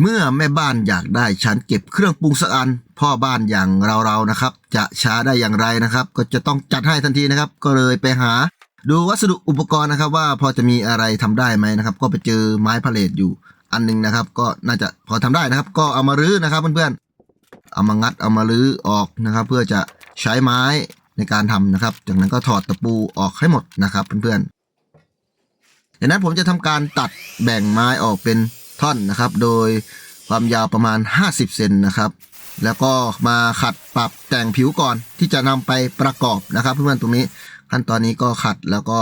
เมื่อแม่บ้านอยากได้ชั้นเก็บเครื่องปรุงสักอัน พ่อบ้านอย่างเราๆนะครับ จะช้าได้อย่างไรนะครับ ก็จะต้องจัดให้ทันทีนะครับ ก็เลยไปหา ดูวัสดุอุปกรณ์นะครับ ว่าพอจะมีอะไรทำได้ไหมนะครับ ก็ไปเจอไม้พาเลทอยู่อันหนึงนะครับ ก็น่าจะพอทำได้นะครับ ก็เอามารื้อนะครับเพื่อนๆเอามางัดเอามารื้อออกนะครับ เพื่อจะใช้ไม้ในการทำนะครับ จากนั้นก็ถอดตะปูออกให้หมดนะครับเพื่อนๆดังนั้นผมจะทำการตัดแบ่งไม้ออกเป็น ท่อนนะครับ โดยความยาวประมาณ 50 เซนนะครับ แล้วก็มาขัดปรับแต่งผิวก่อนที่จะนำไปประกอบนะครับเพื่อนๆตรงนี้ขั้นตอนนี้ก็ขัดแล้วก็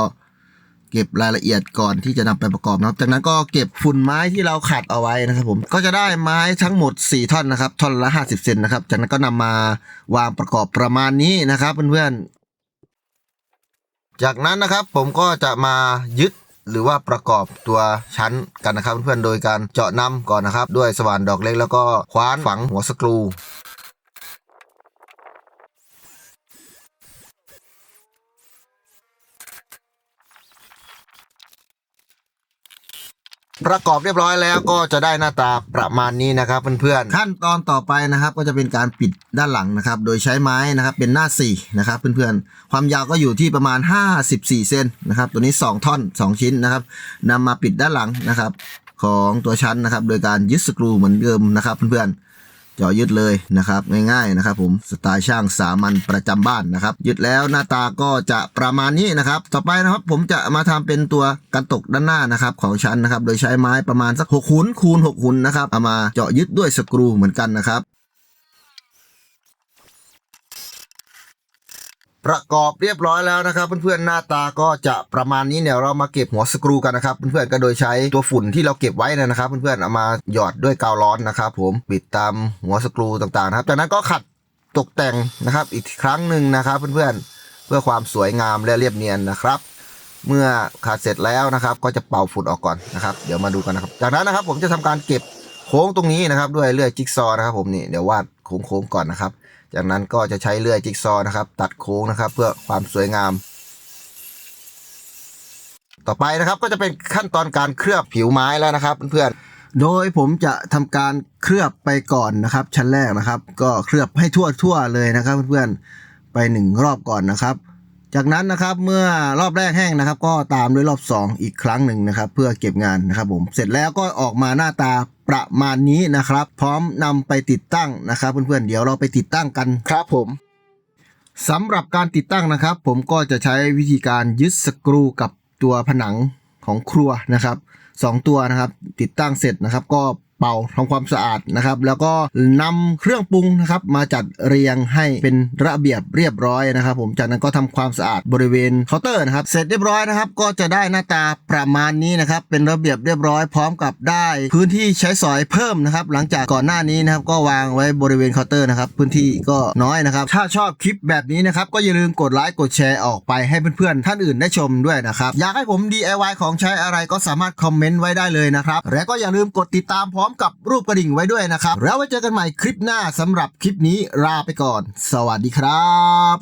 เก็บรายละเอียดก่อนที่จะนำไปประกอบนะครับ จากนั้นก็เก็บฝุ่นไม้ที่เราขัดเอาไว้นะครับ ผม ก็จะได้ไม้ทั้งหมด 4 ท่อนนะครับ ท่อนละ 50 เซนนะครับ จากนั้นก็นำมาวางประกอบประมาณนี้นะครับเพื่อนๆ จากนั้นนะครับผมก็จะมายึด หรือว่าประกอบตัวชั้นกันนะครับเพื่อนๆโดยการเจาะน้ำก่อนนะครับ ด้วยสว่านดอกเล็กแล้วก็คว้านฝังหัวสกรู ประกอบเรียบร้อยแล้วก็จะได้หน้าตาประมาณนี้นะครับเพื่อนๆขั้นตอนต่อไปนะครับก็จะเป็นการปิดด้านหลังนะครับ โดยใช้ไม้นะครับเป็นหน้า4นะครับเพื่อนๆความยาวก็อยู่ที่ประมาณ 54 เซนนะครับตัวนี้ 2 ท่อน 2 ชิ้นนะครับนำมาปิดด้านหลังนะครับ ของตัวชั้นนะครับ โดยการยึดสกรูเหมือนเดิมนะครับเพื่อนๆ เจาะยึดเลยนะครับง่ายๆนะครับผมสไตล์ช่างสามัญประจำบ้านนะครับยึดแล้วหน้าตาก็จะประมาณนี้นะครับต่อไปนะครับผมจะมาทำเป็นตัวกันตกด้านหน้านะครับของชั้นนะครับโดยใช้ไม้ประมาณสัก6หุนคูณ6หุนนะครับเอามาเจาะยึดด้วยสกรูเหมือนกันนะครับ ประกอบเรียบร้อยแล้วนะครับ เพื่อนๆหน้าตาก็จะประมาณนี้เนี่ยเรามาเก็บหัวสกรูกันนะครับ เพื่อนๆก็โดยใช้ตัวฝุ่นที่เราเก็บไว้นะครับ เพื่อนๆเอามาหยอดด้วยกาวร้อนนะครับ ผมปิดตามหัวสกรูต่างๆนะครับ จากนั้นก็ขัดตกแต่งนะครับ อีกครั้งหนึ่งนะครับ เพื่อนๆเพื่อความสวยงามและเรียบเนียนนะครับ เมื่อขัดเสร็จแล้วนะครับ ก็จะเป่าฝุ่นออกก่อนนะครับ เดี๋ยวมาดูกันนะครับ จากนั้นนะครับผมจะทำการเก็บโค้งตรงนี้นะครับ ด้วยเลื่อยจิ๊กซอว์นะครับ ผมนี่เดี๋ยววาดโค้งๆก่อนนะครับ จากนั้นก็จะใช้เลื่อยจิ๊กซอว์นะครับ ตัดโค้งนะครับ เพื่อความสวยงาม ต่อไปนะครับก็จะเป็นขั้นตอนการเคลือบผิวไม้แล้วนะครับเพื่อนๆโดยผมจะทำการเคลือบไปก่อนนะครับ ชั้นแรกนะครับ ก็เคลือบให้ทั่วทั่วๆเลยนะครับ เพื่อนๆไปหนึ่งรอบก่อนนะครับ จากนั้นนะครับเมื่อรอบแรกแห้งนะครับ ก็ตามด้วยรอบ 2 อีกครั้งหนึ่งนะครับ เพื่อเก็บงานนะครับผมเสร็จแล้วก็ออกมาหน้าตาประมาณนี้นะครับ พร้อมนำไปติดตั้งนะครับ เพื่อนๆเดี๋ยวเราไปติดตั้งกันครับผมสำหรับการติดตั้งนะครับ ผมก็จะใช้วิธีการยึดสกรูกับตัวผนังของครัวนะครับสองตัวนะครับ ติดตั้งเสร็จนะครับก็ เป่าทำความสะอาดนะครับ แล้วก็นำเครื่องปรุงนะครับมาจัดเรียงให้เป็นระเบียบเรียบร้อยนะครับ ผมจากนั้นก็ทำความสะอาดบริเวณเคาน์เตอร์นะครับ เสร็จเรียบร้อยนะครับ ก็จะได้หน้าตาประมาณนี้นะครับ เป็นระเบียบเรียบร้อยพร้อมกับได้พื้นที่ใช้สอยเพิ่มนะครับ หลังจากก่อนหน้านี้นะครับ ก็วางไว้บริเวณเคาน์เตอร์นะครับ พื้นที่ก็น้อยนะครับ ถ้าชอบคลิปแบบนี้นะครับ ก็อย่าลืมกดไลค์กดแชร์ออกไปให้เพื่อนๆ ท่านอื่นได้ชมด้วยนะครับ อยากให้ผม DIY ของใช้อะไรก็สามารถคอมเมนต์ไว้ได้เลยนะครับ และก็อย่าลืมกดติดตามพร้อมกับรูปกระดิ่งไว้ด้วยนะครับ แล้วไว้เจอกันใหม่คลิปหน้าสำหรับคลิปนี้ลาไปก่อน สวัสดีครับ